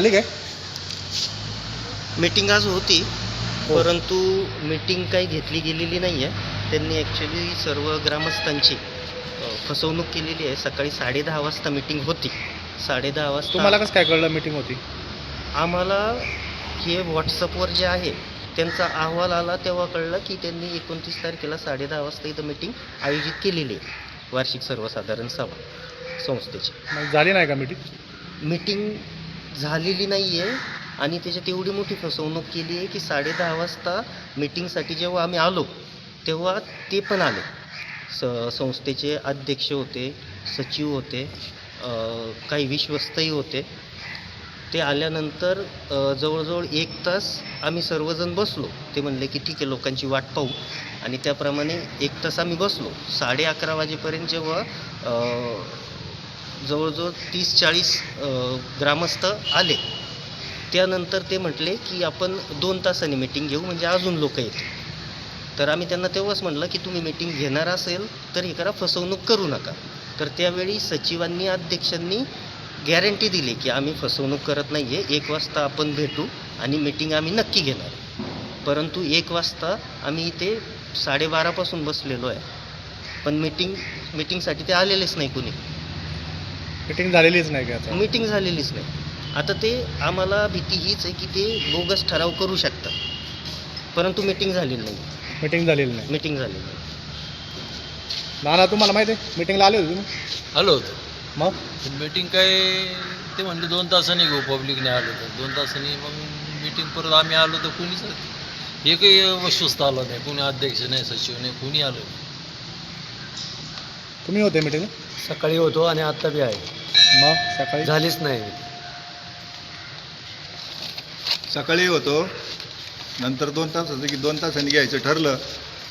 आली काय? मीटिंग आज होती हो. परंतु मीटिंग काही घेतली गेलेली नाही आहे त्यांनी ॲक्च्युली सर्व ग्रामस्थांची फसवणूक केलेली आहे. सकाळी साडेदहा वाजता मीटिंग होती. साडेदहा वाजता तुम्हाला कसं काय कळलं मीटिंग होती? आम्हाला हे व्हॉट्सअपवर जे आहे त्यांचा अहवाल आला तेव्हा कळलं की त्यांनी एकोणतीस तारखेला साडेदहा वाजता इथं मीटिंग आयोजित केलेली आहे. वार्षिक सर्वसाधारण सभा संस्थेची. झाली नाही का मीटिंग मीटिंग झालेली नाही आहे आणि त्याच्यात एवढी मोठी फसवणूक केली आहे की साडेदहा वाजता मीटिंगसाठी जेव्हा आम्ही आलो तेव्हा ते पण आले. स संस्थेचे अध्यक्ष होते सचिव होते काही विश्वस्तही होते. ते आल्यानंतर जवळजवळ एक तास आम्ही सर्वजण बसलो. ते म्हणले की ठीक आहे लोकांची वाट पाहू. आणि त्याप्रमाणे एक तास आम्ही बसलो. साडे अकरा वाजेपर्यंत जेव्हा जवळजवळ तीस चाळीस ग्रामस्थ आले. त्यानंतर ते म्हटले की आपण दोन तासांनी मीटिंग घेऊ म्हणजे अजून लोक येत. तर आम्ही त्यांना तेव्हाच म्हटलं की तुम्ही मीटिंग घेणार असेल तर हे करा फसवणूक करू नका. तर त्यावेळी सचिवांनी अध्यक्षांनी गॅरंटी दिली की आम्ही फसवणूक करत नाही आहे एक वाजता आपण भेटू आणि मीटिंग आम्ही नक्की घेणार. परंतु एक वाजता आम्ही इथे साडेबारापासून बसलेलो आहे. पण मीटिंग मीटिंगसाठी ते आलेलेच नाही कुणी. मीटिंग झालेलीच नाही का आता? मीटिंग झालेलीच नाही. आता ते आम्हाला भीती हीच आहे की ते बोगस ठराव करू शकतात. परंतु मीटिंग झालेली नाही. मीटिंग झालेली नाही. मीटिंग झालेली नाही. नाना तुम्हाला माहिती आहे? मीटिंगला आले होते तुम्ही? आलो होतो. मग? मीटिंग काय ते म्हणले दोन तासांनी घेऊ पब्लिकने आलो तर. दोन तासांनी मग मीटिंग परत आम्ही आलो तर कोणीच एकही विश्वस्त आलं नाही. कोणी अध्यक्ष नाही सचिव नाही कोणी आलं नाही. तुम्ही होते मीटिंग सकाळी होतो आणि आत्ता बी आहे. मग? सकाळी? झालीच नाही. सकाळी होतो. नंतर दोन तास होतं की दोन तासांनी घ्यायचं ठरलं.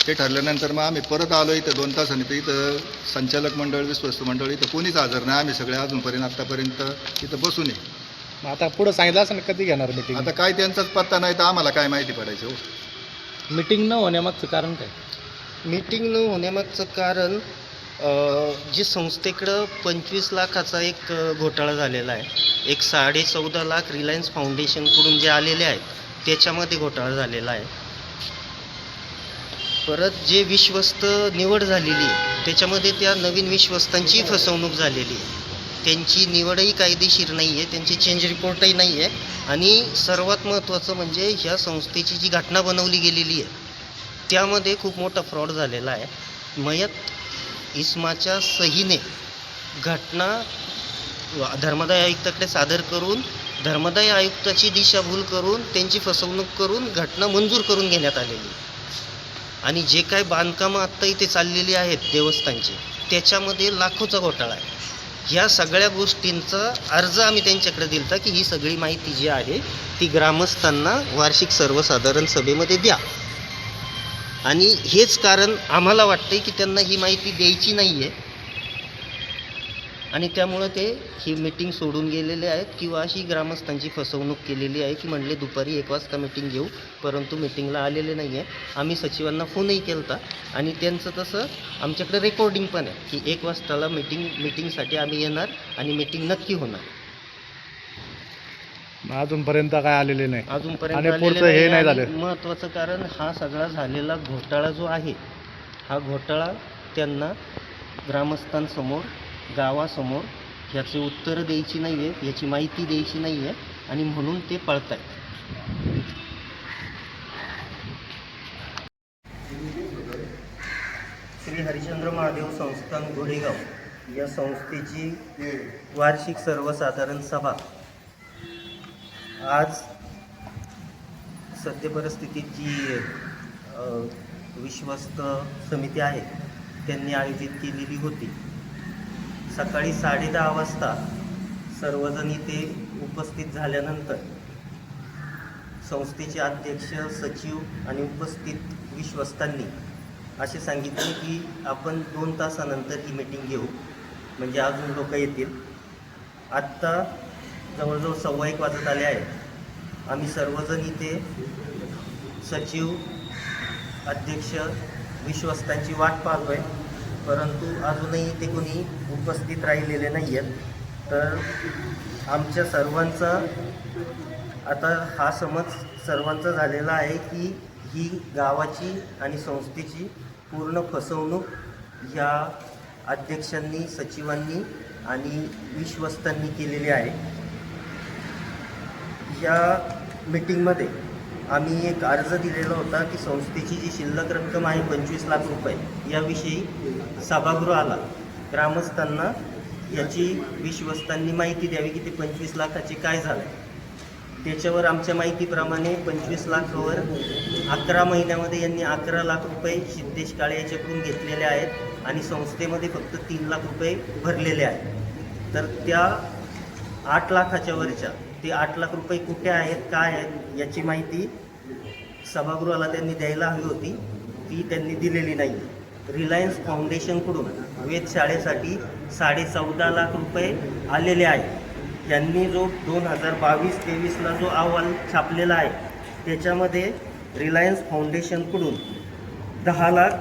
ते ठरल्यानंतर मग आम्ही परत आलो इथं दोन तासांनी. तर इथं संचालक मंडळ विश्वस्त मंडळ इथं कोणीच हजर नाही. आम्ही सगळे अजूनपर्यंत आत्तापर्यंत इथं बसून आहे. मग आता पुढं सांगितलं असं कधी घेणार मीटिंग आता काय त्यांचाच पत्ता नाही तर आम्हाला काय माहिती पडायचं हो. मीटिंग न होण्यामागचं कारण काय? मीटिंग न होण्यामागचं कारण जी संस्थेकडं पंचवीस लाखाचा एक घोटाळा झालेला आहे. एक साडे चौदा लाख रिलायन्स फाउंडेशनकडून जे आलेले आहेत त्याच्यामध्ये घोटाळा झालेला आहे. परत जे विश्वस्त निवड झालेली आहे त्याच्यामध्ये त्या नवीन विश्वस्तांची फसवणूक झालेली. आहे त्यांची निवडही कायदेशीर नाही आहे त्यांची चेंज रिपोर्टही नाही आहे आणि सर्वात महत्त्वाचं म्हणजे ह्या संस्थेची जी घटना बनवली गेलेली आहे त्यामध्ये खूप मोठा फ्रॉड झालेला आहे. मयत इस्माच्या सहीने घटना धर्मदाय आयुक्ताकडे सादर करून धर्मदाय आयुक्ताची दिशाभूल करून त्यांची फसवणूक करून घटना मंजूर करून घेण्यात आलेली. आणि जे काय बांधकामं आत्ता इथे चाललेली आहेत देवस्थानची त्याच्यामध्ये लाखोचा घोटाळा आहे. ह्या सगळ्या गोष्टींचा अर्ज आम्ही त्यांच्याकडे दिलता की ही सगळी माहिती जी आहे ती ग्रामस्थांना वार्षिक सर्वसाधारण सभेमध्ये द्या. आणि हेच कारण आम्हाला वाटतं की त्यांना ही माहिती द्यायची नाही आहे आणि त्यामुळं ते ही मीटिंग सोडून गेलेले आहेत किंवा अशी ग्रामस्थांची फसवणूक केलेली आहे की म्हणले दुपारी एक वाजता मीटिंग घेऊ परंतु मीटिंगला आलेले नाही आहे आम्ही सचिवांना फोनही केला होता आणि त्यांचं तसं आमच्याकडे रेकॉर्डिंग पण आहे की एक वाजताला मीटिंग मीटिंगसाठी आम्ही येणार आणि मीटिंग नक्की होणार. अजूनपर्यंत काय आलेले नाही. अजूनपर्यंत आणि पुढचं हे नाही झालं. महत्त्वाचं कारण हा सगळा झालेला घोटाळा जो आहे हा घोटाळा त्यांना ग्रामस्थांसमोर गावासमोर ह्याचे उत्तरं द्यायची नाही आहे याची माहिती द्यायची नाही आहे आणि म्हणून ते पळत आहेत श्री हरिश्चंद्र महादेव संस्थान घोडेगाव या संस्थेची वार्षिक सर्वसाधारण सभा आज सद्य परिस्थितीत जी विश्वस्त समिती आहे त्यांनी आयोजित केलेली होती. सकाळी साडेदहा वाजता सर्वजण इथे उपस्थित झाल्यानंतर संस्थेचे अध्यक्ष सचिव आणि उपस्थित विश्वस्तांनी असे सांगितले की आपण दोन तासानंतर ही मीटिंग घेऊ. म्हणजे अजून लोक येतील. आत्ता जवळजवळ सव्वा एक वाजत आले आहेत आम्ही सर्वजण इथे सचिव अध्यक्ष विश्वस्तांची वाट पाहतोय. परंतु अजूनही ते कोणी उपस्थित राहिलेले नाही आहेत तर आमच्या सर्वांचा आता हा समज सर्वांचा झालेला आहे की ही गावाची आणि संस्थेची पूर्ण फसवणूक या अध्यक्षांनी सचिवांनी आणि विश्वस्तांनी केलेली आहे. या मीटिंगमध्ये आम्ही एक अर्ज दिलेला होता की संस्थेची जी शिल्लक रक्कम आहे पंचवीस लाख रुपये याविषयी सभागृहाला ग्रामस्थांना याची विश्वस्तांनी माहिती द्यावी की ते पंचवीस लाखाचे काय झालं. त्याच्यावर आमच्या माहितीप्रमाणे पंचवीस लाखावर अकरा महिन्यामध्ये यांनी अकरा लाख रुपये सिद्धेश काळे याच्याकडून घेतलेले आहेत आणि संस्थेमध्ये फक्त तीन लाख रुपये भरलेले आहेत. तर त्या आठ लाखाच्या वरच्या ते आठ लाख रुपये कुठे आहेत काय आहेत याची माहिती सभागृहाला त्यांनी द्यायला हवी होती. ती त्यांनी दिलेली नाही. रिलायन्स फाउंडेशनकडून वेधशाळेसाठी साडे चौदा लाख रुपये आलेले आहेत. यांनी जो दोन हजार बावीस तेवीसला जो अहवाल छापलेला आहे त्याच्यामध्ये रिलायन्स फाउंडेशनकडून दहा लाख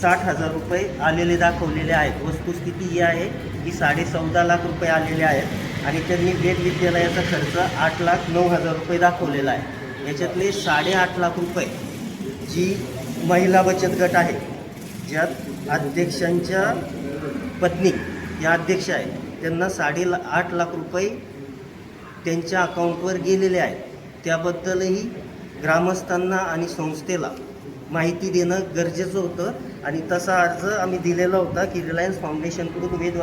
साठ हजार रुपये आलेले दाखवलेले आहेत. वस्तुस्थिती ही आहे की साडे चौदा लाख रुपये आलेले आहेत. आणि त्यांनी वेद विद्यालयाचा खर्च आठ लाख नऊ हजार रुपये दाखवलेला आहे. याच्यातले साडेआठ लाख रुपये जी महिला बचत गट आहे ज्यात अध्यक्षांच्या पत्नी या अध्यक्ष आहेत त्यांना साडे ला आठ लाख रुपये त्यांच्या अकाउंटवर गेलेले आहेत. त्याबद्दलही ग्रामस्थांना आणि संस्थेला माहिती देणं गरजेचं होतं. आणि तसा अर्ज आम्ही दिलेला होता की रिलायन्स फाउंडेशनकडून वेद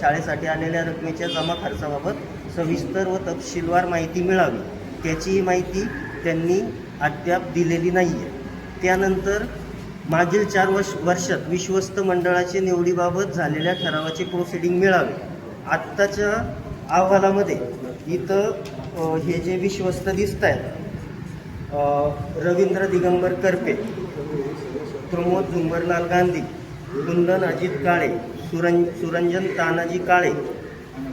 शाळेसाठी आलेल्या रकमेच्या जमा खर्चाबाबत सविस्तर व तपशीलवार माहिती मिळावी. त्याचीही माहिती त्यांनी अद्याप दिलेली नाही आहे त्यानंतर मागील चार वर्ष वर्षात विश्वस्त मंडळाचे निवडीबाबत झालेल्या ठरावाचे प्रोसिडिंग मिळावे. आत्ताच्या अहवालामध्ये इथं हे जे विश्वस्त दिसत आहेत रवींद्र दिगंबर करपे प्रमोद झुंबरलाल गांधी कुंदन अजित काळे सुरं सुरंजन तानाजी काळे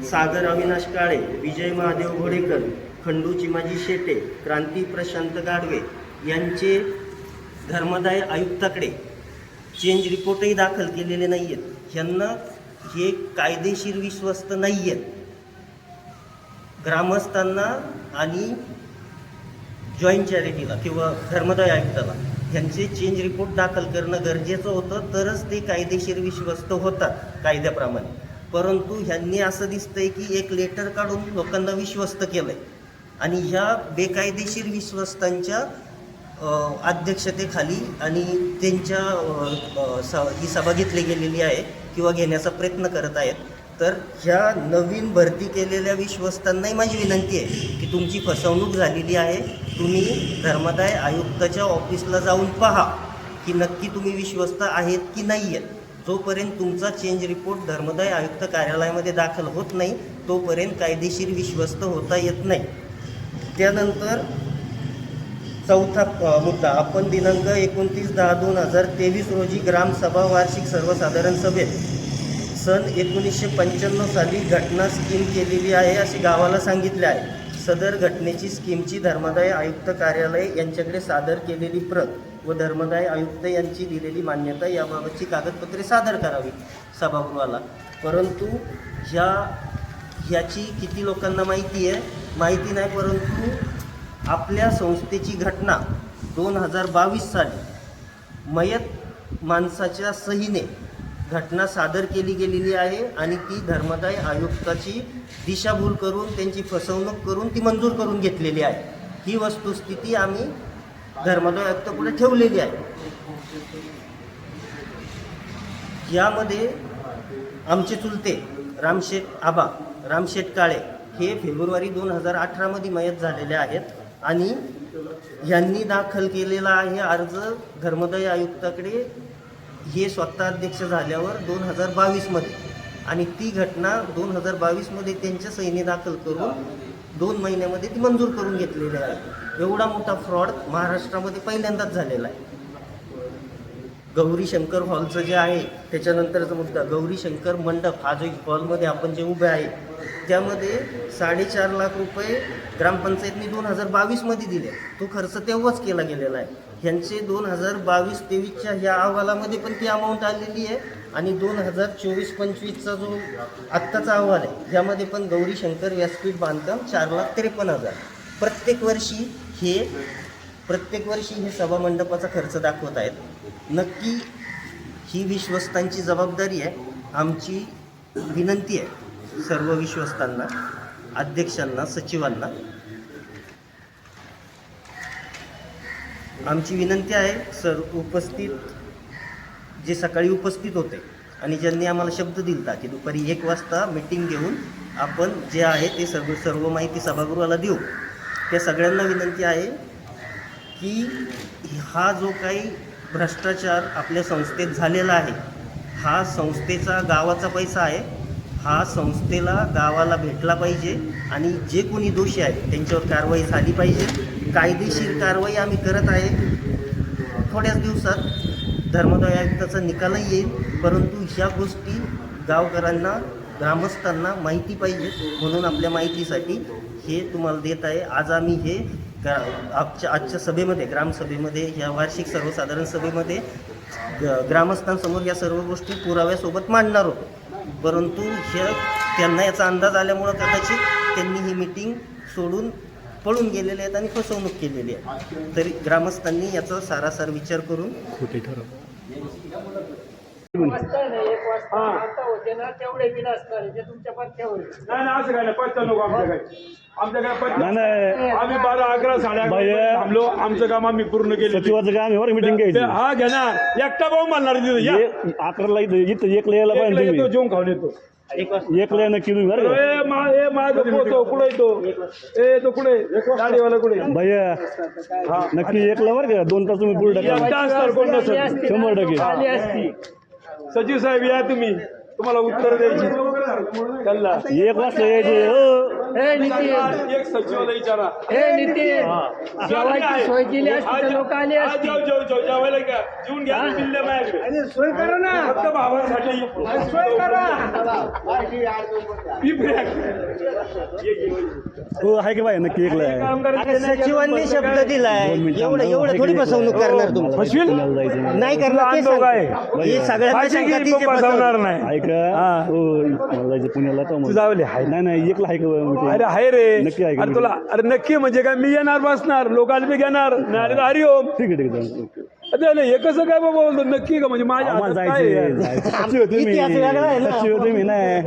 सागर अविनाश काळे विजय महादेव घोडेकर खंडू चिमाजी शेटे क्रांती प्रशांत गाडवे यांचे धर्मदाय आयुक्ताकडे चेंज रिपोर्टही दाखल केलेले नाही आहेत ह्यांना हे कायदेशीर विश्वस्त नाही आहेत ग्रामस्थांना आणि जॉईंट चॅरिटीला किंवा धर्मदाय आयुक्ताला. ह्यांचे चेंज रिपोर्ट दाखल करणं गरजेचं होतं तरच ते कायदेशीर विश्वस्त होतात कायद्याप्रमाणे. परंतु ह्यांनी असं दिसतंय की एक लेटर काढून लोकांना विश्वस्त केलंय. आणि ह्या बेकायदेशीर विश्वस्तांच्या अध्यक्षतेखाली आणि त्यांच्या ही सभा घेतली गेलेली आहे किंवा घेण्याचा प्रयत्न करत आहेत. तर ह्या नवीन भरती केलेल्या विश्वस्तांनाही माझी विनंती आहे की तुमची फसवणूक झालेली आहे. तुम्ही धर्मदाय आयुक्ताच्या ऑफिसला जाऊन पहा की नक्की तुम्ही विश्वस्त आहेत की नाही आहेत जोपर्यंत तुमचा चेंज रिपोर्ट धर्मदाय आयुक्त कार्यालयामध्ये दाखल होत नाही तोपर्यंत कायदेशीर विश्वस्त होता येत नाही. त्यानंतर चौथा मुद्दा. आपण दिनांक एकोणतीस दहा दोन हजार तेवीस रोजी ग्रामसभा वार्षिक सर्वसाधारण सभेत सन एकोणीसशे पंच्याण्णव साली घटना स्कीम केलेली आहे असे गावाला सांगितले आहे. सदर घटनेची स्कीमची धर्मदाय आयुक्त कार्यालय यांच्याकडे सादर केलेली प्रत व धर्मदाय आयुक्त यांची दिलेली मान्यता याबाबतची कागदपत्रे सादर करावी सभागृहाला. परंतु ह्या ह्याची किती लोकांना माहिती आहे? माहिती नाही परंतु आपल्या संस्थेची घटना दोन हजार बावीस साली मयत माणसाच्या सहीने घटना सादर केली गेलेली आहे आणि ती धर्मदाय आयुक्ताची दिशाभूल करून त्यांची फसवणूक करून ती मंजूर करून घेतलेली आहे. ही वस्तुस्थिती आम्ही धर्मदाय आयुक्तापुढे ठेवलेली आहे. यामध्ये आमचे चुलते रामशेठ आबा रामशेठ काळे हे फेब्रुवारी दोन हजार अठरामध्ये मयत झालेले आहेत आणि यांनी दाखल केलेला आहे अर्ज धर्मदाय आयुक्ताकडे हे स्वतः अध्यक्ष झाल्यावर दोन हजार बावीसमध्ये आणि ती घटना दोन हजार बावीसमध्ये त्यांच्या सैन्य दाखल करून दोन महिन्यामध्ये ती मंजूर करून घेतलेली आहे. एवढा मोठा फ्रॉड महाराष्ट्रामध्ये पहिल्यांदाच झालेला आहे. गौरी शंकर हॉलचं जे आहे त्याच्यानंतरचा मुद्दा गौरी शंकर मंडप हा जो हॉलमध्ये आपण जे उभे आहे त्यामध्ये साडेचार लाख रुपये ग्रामपंचायतनी दोन हजार बावीसमध्ये दिले. तो खर्च तेव्हाच केला गेलेला आहे. ह्यांचे दोन हजार बावीस तेवीसच्या ह्या अहवालामध्ये पण ती अमाऊंट आलेली आहे आणि दोन हजार चोवीस पंचवीसचा जो आत्ताचा अहवाल आहे यामध्ये पण गौरी शंकर व्यासपीठ बांधकाम चार लाख त्रेपन्न हजार. प्रत्येक वर्षी हे प्रत्येक वर्षी हे सभामंडपाचा खर्च दाखवत आहेत. नक्की ही विश्वस्तांची जबाबदारी आहे. आमची विनंती आहे सर्व विश्वस्तांना अध्यक्षांना सचिवांना. आमची विनंती आहे सर उपस्थित जे सकाळी उपस्थित होते आणि ज्यांनी आम्हाला शब्द दिलता की दुपारी एक वाजता मीटिंग घेऊन आपण जे आहे ते सर्व सर्व माहिती सभागृहाला देऊ. त्या सगळ्यांना विनंती आहे की हा जो काही भ्रष्टाचार आपल्या संस्थेत झालेला आहे हा संस्थेचा गावाचा पैसा आहे हा संस्थेला गावाला भेटला पाहिजे आणि जे कोणी दोषी आहे त्यांच्यावर कारवाई झाली पाहिजे. कायदेशीर कारवाई आम्ही करत आहे. थोड्याच दिवसात धर्मदाय आयुक्ताचा निकालही येईल परंतु ह्या गोष्टी गावकऱ्यांना ग्रामस्थांना माहिती पाहिजे म्हणून आपल्या माहितीसाठी हे तुम्हाला देत आहे. आज आम्ही हे ग्रा आजच्या आजच्या सभेमध्ये ग्रामसभेमध्ये या वार्षिक सर्वसाधारण सभेमध्ये ग- ग्रामस्थांसमोर या सर्व गोष्टी पुराव्यासोबत मांडणार होतो. परंतु हे त्यांना याचा अंदाज आल्यामुळं कदाचित त्यांनी ही मिटिंग सोडून पळून गेलेले आहेत आणि फसवणूक केलेली आहे. तरी ग्रामस्थांनी याचा सारासार विचार करून खोटे ठरव. एक वाजता आता होते ना तेवढे बिल असणार जे तुमच्या पथ्यावर नाही नाही असं काय नाही. पत्ता नको आमच्याकडे आमच्याकडे पत्ता नाही आम्ही बारा अकरा साडे अकरा बाई, पर्यंत थांबलो. आमचं काम आम्ही पूर्ण केलं. सचिवाचं काम आहे बरं मीटिंग घ्यायची. हा घ्या ना. एकटा भाऊ म्हणणार तिथं या. ये- अकराला इथं इथं एक एकला पाहिजे येतो तुम्ही. जेवून खाऊन येतो. एक लय नक्की तुम्ही बरं का? ए मा ए मा पोहतो कुठे येतो? ए तो कुठे? दाढीवाला कुठे? भैया नक्की एकला बरं का? दोन तास तुम्ही पुढे टाका. एकटा असणार कोण नसेल. शंभर टक्के. सचिव साहेब या तुम्ही. तुम्हाला उत्तर द्यायची. त्यांना एक वाजता यायचे हो. हे नितीन. एक सचिवाला विचारा हे. नितीन जेवायची सोय केली असती तर लोक आली हा, असती. जेव जेव जेव जेवायला घ्या. जेवून घ्या. बिल्ले माझ्याकडे. सोय करा ना. फक्त भावासाठी सोय करा. पिंपरी हो आहे की बाई नक्की एकला आहे. सचिवांनी शब्द दिलाय. दोन मिनिटं एवढं. एवढं थोडी फसवणूक नाही? करणार तुम्ही मला पुण्याला जायचं नाही. नाही करणार ते. हे सगळ्यांना पण फसवणार. नाही. ऐका. हो मला जायचं पुण्याला तर तू जावले. हाय नाही नाही एकला आहे का? अरे हाय रे. नक्की आहे का अरे तुला अरे नक्की म्हणजे काय मी येणार बसणार. लोकांना मी घेणार. नाही अरे हरी ओम. ठीक आहे ठीक आहे. अरे नाही, हे कसं काय बाबा बोलतो? नक्की का म्हणजे माझ्या? जायचं सचिव तुम्ही. इतिहास वेगळा आहे ना. सचिव तुम्ही नाही.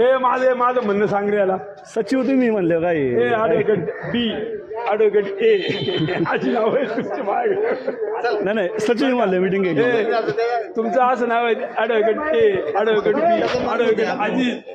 हे माझं माझं म्हणणं सांग रे याला. सचिव तुम्ही म्हणले काय? हे बी. ॲडव्होकेट ए अशी नाव आहे तुमची माझ्याकडे. नाही नाही सचिन म्हणले मीटिंग घ्यायची तुमचं असं नाव आहे ॲडव्होकेट ए बी ॲडव्होकेट